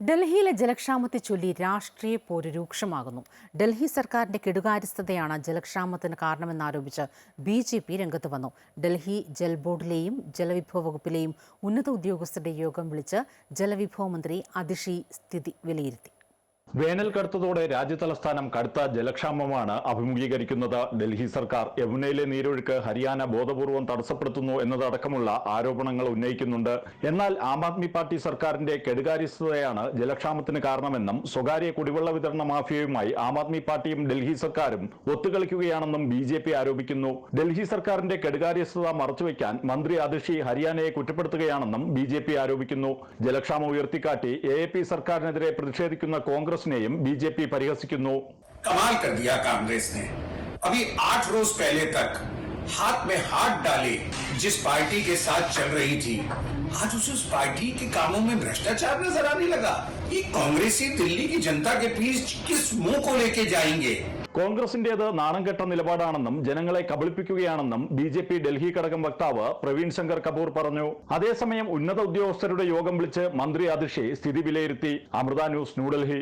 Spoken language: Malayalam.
ഡൽഹിയിലെ ജലക്ഷാമത്തെ ചൊല്ലി രാഷ്ട്രീയ പോര് രൂക്ഷമാകുന്നു. ഡൽഹി സർക്കാരിന്റെ കെടുകാര്യസ്ഥതയാണ് ജലക്ഷാമത്തിന് കാരണമെന്നാരോപിച്ച് ബി ജെ പി രംഗത്ത് വന്നു. ഡൽഹി ജൽ ബോർഡിലെയും ജലവിഭവ വകുപ്പിലെയും ഉന്നത ഉദ്യോഗസ്ഥരുടെ യോഗം വിളിച്ച് ജലവിഭവ മന്ത്രി അതിഷി സ്ഥിതി വിലയിരുത്തി. വേനൽ കടുത്തതോടെ രാജ്യതലസ്ഥാനം കടുത്ത ജലക്ഷാമമാണ് അഭിമുഖീകരിക്കുന്നത്. ഡൽഹി സർക്കാർ യമുനയിലെ നീരൊഴുക്ക് ഹരിയാന ബോധപൂർവം തടസ്സപ്പെടുത്തുന്നു എന്നതടക്കമുള്ള ആരോപണങ്ങൾ ഉന്നയിക്കുന്നുണ്ട്. എന്നാൽ ആം ആദ്മി പാർട്ടി സർക്കാരിന്റെ കെടുകാര്യസ്ഥതയാണ് ജലക്ഷാമത്തിന് കാരണമെന്നും സ്വകാര്യ കുടിവെള്ള വിതരണ മാഫിയയുമായി ആം ആദ്മി പാർട്ടിയും ഡൽഹി സർക്കാരും ഒത്തുകളിക്കുകയാണെന്നും ബി ജെ പി ആരോപിക്കുന്നു. ഡൽഹി സർക്കാരിന്റെ കെടുകാര്യസ്ഥത മറച്ചുവെക്കാൻ മന്ത്രി അതിഷി ഹരിയാനയെ കുറ്റപ്പെടുത്തുകയാണെന്നും ബി ജെ പി ആരോപിക്കുന്നു. ജലക്ഷാമം ഉയർത്തിക്കാട്ടി എ സർക്കാരിനെതിരെ പ്രതിഷേധിക്കുന്ന കോൺഗ്രസിനെയും ബി ജെ പി പരിഹസിക്കുന്നു कमाल कर दिया कांग्रेस ने अभी आठ रोज पहले तक हाथ में हाथ डाले जिस पार्टी के साथ चल रही थी आज उसे उस पार्टी के कामों में भ्रष्टाचार नजर आने लगा ये कांग्रेसी दिल्ली की जनता के बीच किस मुंह को लेके जाएंगे കോൺഗ്രസിന്റേത് നാണംകെട്ട നിലപാടാണെന്നും ജനങ്ങളെ കബളിപ്പിക്കുകയാണെന്നും ബി ജെ പി ഡൽഹി ഘടകം വക്താവ് പ്രവീൺ ശങ്കർ കപൂർ പറഞ്ഞു അതേസമയം ഉന്നത ഉദ്യോഗസ്ഥരുടെ യോഗം വിളിച്ച് മന്ത്രി അതിഷി സ്ഥിതി വിലയിരുത്തി അമൃത ന്യൂസ് ന്യൂഡൽഹി